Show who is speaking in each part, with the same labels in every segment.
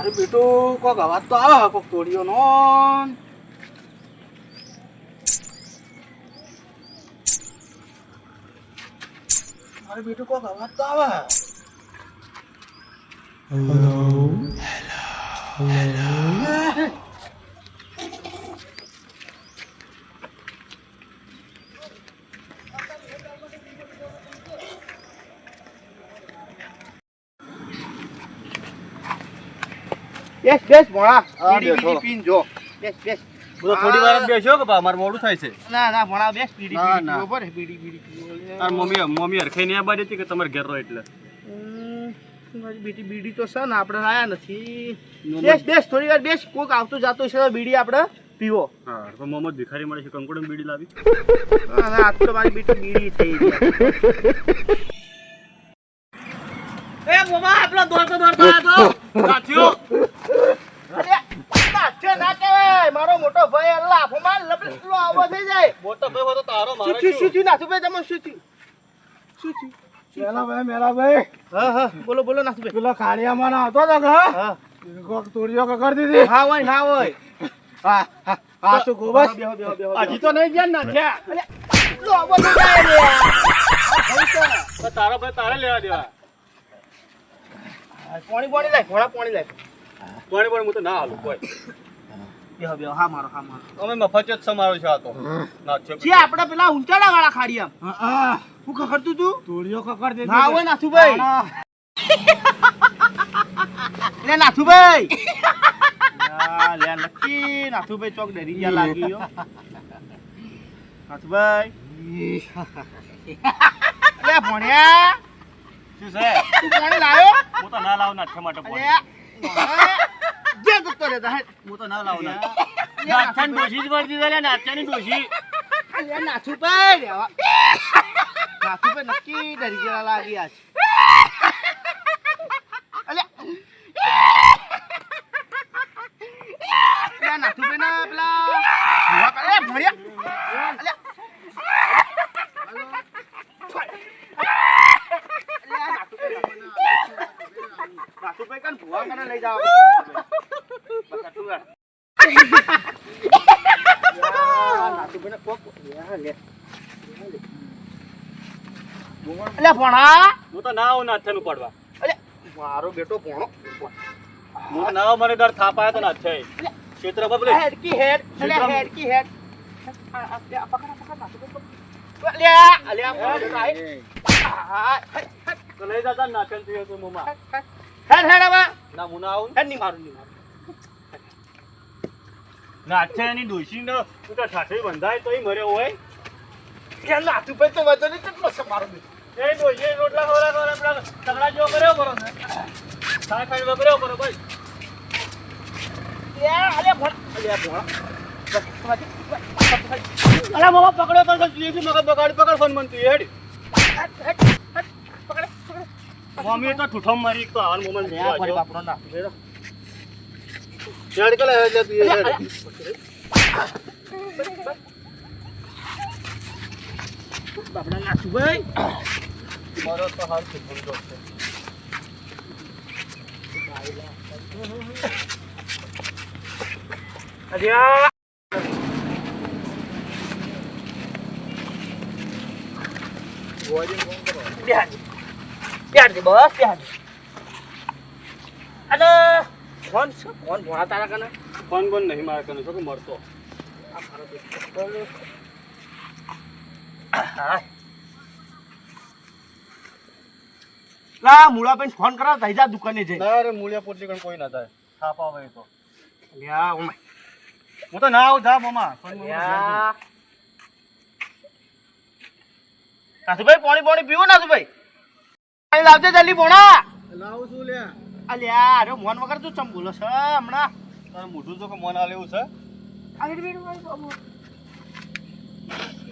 Speaker 1: મારે બેટું કોક અવાજ તો આવે કોક તોડીઓ નો મારે બેટું કોક અવાજ તો આવે બેસ બેસ ભણા
Speaker 2: પીડી
Speaker 1: બીડી પીન જો. બેસ બેસ.
Speaker 2: બધો થોડી વાર બેસ્યો કે બા, મારે મોડું થાય છે.
Speaker 1: ના ના ભણા બેસ
Speaker 2: પીડી
Speaker 1: પીડી
Speaker 2: ઉપર
Speaker 1: પીડી પડે બીડી બીડી પીવો
Speaker 2: તાર મમ્મી મમ્મી હરખે ને આ બાજુ હતી કે તમારે ઘેર રહો એટલે?
Speaker 1: હમ, બીડી બીડી તો છે ને આપણે લાયા નથી. બેસ બેસ થોડી વાર બેસ કોક આવતું જાતું છે બીડી આપણે પીવો.
Speaker 2: હા તો મોહમ્મદ ભિખારી મળે છે કંકોડમ બીડી લાવી.
Speaker 1: ના ના આજ તો મારી બીડી બીડી થઈ ગઈ. એ મોમા આપણો દોડતો દોડતો આવ્યો તો.
Speaker 2: સાથીઓ
Speaker 1: અરે નાચ્યો ના કહેવાય મારો મોટો ભાઈ અલ્લાહ માર લપસલો આવો થઈ જાય.
Speaker 2: મોટો ભાઈ તો તારો
Speaker 1: શું
Speaker 2: મારે
Speaker 1: થયું શું? થયું? નાથુભાઈ તમે શું થયું? શું થયું?
Speaker 3: મેલા ભાઈ મેલા ભાઈ
Speaker 1: હા હા બોલો બોલો નાથુભાઈ
Speaker 3: પેલો કાળિયામાં ના હતો
Speaker 1: હા?
Speaker 3: કોક તોડીઓ કે કરી દીધી.
Speaker 1: હા હોય ના હોય.
Speaker 3: હા હા હા તો ગોબસ
Speaker 1: બેહો બેહો બેહો
Speaker 2: હજી તો નહીં ગયા ના છે
Speaker 1: લો આવો તો જાય રે.
Speaker 2: તો તારો ભાઈ તારે લેવા દેવા.
Speaker 1: પાણી પાણી લાય ઘોડા પાણી લાય.
Speaker 2: પાણી પણ હું તો ના હાલું કોઈ.
Speaker 1: બેહો બેહો હા મારો હા મારો.
Speaker 2: અમે મફત જ સમારો છે આ તો. નાખ્યો
Speaker 1: જે આપણે પેલા ઊંચાડા વાળા ખાડી આમ
Speaker 3: હા, હા.
Speaker 1: હું ખખડતું તું?
Speaker 3: તોડીઓ કે કરી
Speaker 1: ના હોય નાથુભાઈ. લે નાથુભાઈ. લે નક્કી. નાથુભાઈ ચોક ડરી ગયા લાગી. નાથુભાઈ. લે ભણ્યા.
Speaker 2: શું છે?
Speaker 1: તું પાણી લાવ્યો?
Speaker 2: હું તો ના લાવ નાખ્યા માટે
Speaker 1: અરે
Speaker 2: પાણી
Speaker 1: ભણે. જે જતો રે તા
Speaker 2: હું તો ના. લાવું નાખ્યા ડોશી જ વળતી લે નાખ્યાની ડોશી.
Speaker 1: લે નાથુભાઈ રે આવા. નાથુભાઈ નક્કી ડરી ગયા લાગી આજ. અલે લે નાથુભાઈ ના પેલા ભણ્યા અલે નાથુભાઈ કાન ભૂવા કરે લઈ જાવ નાથુભાઈ ને કોક લે અલે ભણા.
Speaker 2: હું તો ના આવું નાથ્યાનું પડવા.
Speaker 1: અલે મારો બેટો ભણો.
Speaker 2: હું તો ના આવું મારે દર થાપ આવ્યો તો નાથ્યા ક્ષેત્રમાં પેલે
Speaker 1: હેડ કી હેડ. અલે હેડ કી હેડ. પકડ, પકડ, અલે અલે આ
Speaker 2: તો લઈ જતા તો
Speaker 1: હવે.
Speaker 2: ના હું ના આવું
Speaker 1: હેડ નહીં મારું, નહીં મારું.
Speaker 2: નાથ્યાની ડોશીનો તું તો ઠાઠી બંધાય તોય મર્યો હોય.
Speaker 1: એ નાથુભાઈ તો વજન જ કેટલો છે મારો
Speaker 2: એ ડોશી રોટલા ખોરા ખોરા પેલા તગડા જેવો કર્યો કરો ને. ખાઈ ખાઈ કર્યો કરો ભાઈ. અરે મામા પકડ્યો તો જીએસી મગજ બગાડી પકડ ફોન મન તું હેડ. મમ્મી તો ઠુઠમ મારી તો હાલ મોમન
Speaker 1: અલે ફરી બાપનો નાથુભાઈ તો.
Speaker 2: હેડ
Speaker 1: બાપડા નાથુભાઈ
Speaker 2: મારો તો હાલ ઠુઠમ જોક છે
Speaker 1: અરે આ. બેહાડ. બેહાડ બસ બેહાડ. અને કોણ છે? કોણ ભોળા તારા કને?
Speaker 2: ફોન બંધ નહીં મારે કને છો કે મળતો
Speaker 1: આ મારો બેટો. હા. લા મૂળા બેન ફોન કરા થઈ જા દુકાને જઈ.
Speaker 2: ના રે મૂળિયા પોટલી કણ કોઈ ના થાય. થાપ આવે તો.
Speaker 1: લ્યા ઓમાય
Speaker 2: હું તો ના આવું જા મમા. ફોનમાં
Speaker 1: લ્યા. નાથુભાઈ પાણી પાણી પીવો નાથુભાઈ પાણી લાવજે જલ્દી પોણા.
Speaker 3: લાવું છું લે
Speaker 1: અલ્યા અરે મોન વગર તું ચમ બોલો છે હમણાં?
Speaker 2: તારે મોઢું તો કે મન આ એવું છે?
Speaker 1: આગળ બેઠો આવ્યો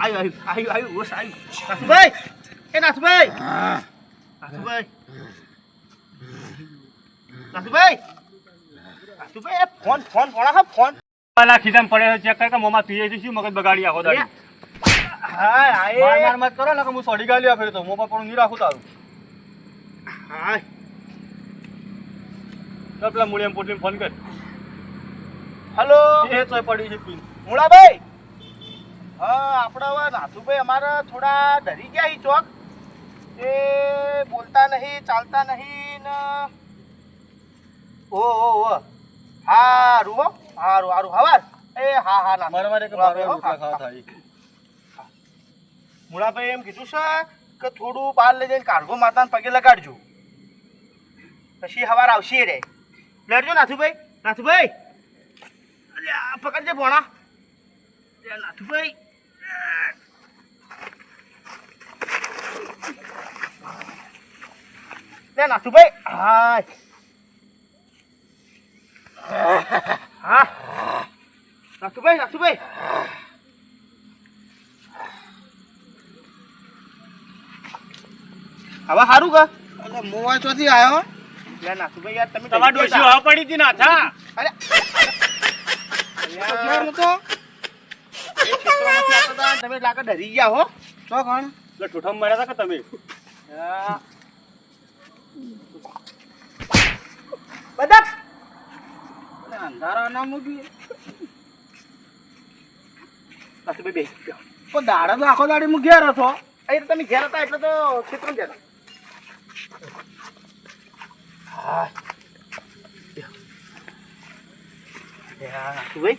Speaker 1: આવ્યો આવ્યો આવ્યો ઓસ આવ્યો નાથુભાઈ! એ નાથુભાઈ! નાથુભાઈ! નાથુભાઈ! નાથુભાઈ ફોન ફોન કોણા હા ફોન.
Speaker 2: પેલા ખીજામ પડે છે ચેક કર કે મોમાં પીએ છે શું મગજ બગાડી આખો દાડી.
Speaker 1: હાય
Speaker 2: માર
Speaker 1: હાય
Speaker 2: માર મત કરો ને કે હું સોડી ગાલી ફેર તો. મોમાં પણ નહીં રાખું તારું.
Speaker 1: હાય.
Speaker 2: તો પેલા મૂળિયા પોટલી ફોન કર.
Speaker 1: હલો?
Speaker 2: એ તો પડી છે પીન.
Speaker 1: મુળાભાઈ? હા આપણા હવે નાથુભાઈ અમારા થોડા ડરી ગયા ઈ ચોક. એ બોલતા નહીં ચાલતા નહીં ને ઓ ઓ ઓ. હારું હો હારું હારું. હવાર. એ હા હા ના
Speaker 2: મારે મારે રોટલા ખાવા થાય
Speaker 1: મુળાભાઈ એમ કીધું છે કે થોડું બહાર લઈ જઈને કારગો માતાને પગે લગાડજો. પછી હવાર આવશે રે. લેડજો નાથુભાઈ નાથુભાઈ. પકડજે ભોણા નાથુભાઈ. લે, નાથુભાઈ. હાય. હા. નાથુભાઈ નાથુભાઈ. હવે સારું કા?
Speaker 3: મોબાઈલ ચોથી આવ્યો?
Speaker 1: યાર નાથુભાઈ યાર તમે
Speaker 2: તમારા ડોશી
Speaker 1: ગયા
Speaker 2: હા પડી હતી ના થા
Speaker 1: અરે. યાર, એ આવતા હતા, તમે લાગે ડરી ગયા હો.
Speaker 3: ચો કણ?
Speaker 2: એટલે ઠોઠમ માર્યા હતા કે તમે?
Speaker 1: બધા
Speaker 3: અંધારા ના મૂકી
Speaker 1: નાથુભાઈ બેસી ગયો
Speaker 3: પણ દાડા તો આખો દાડી હું ઘેર હતો
Speaker 1: અહીં તમે ઘેર હતા એટલે તો ક્ષેત્રમાં ગયા હતા. હાય. યાર, નાથુભાઈ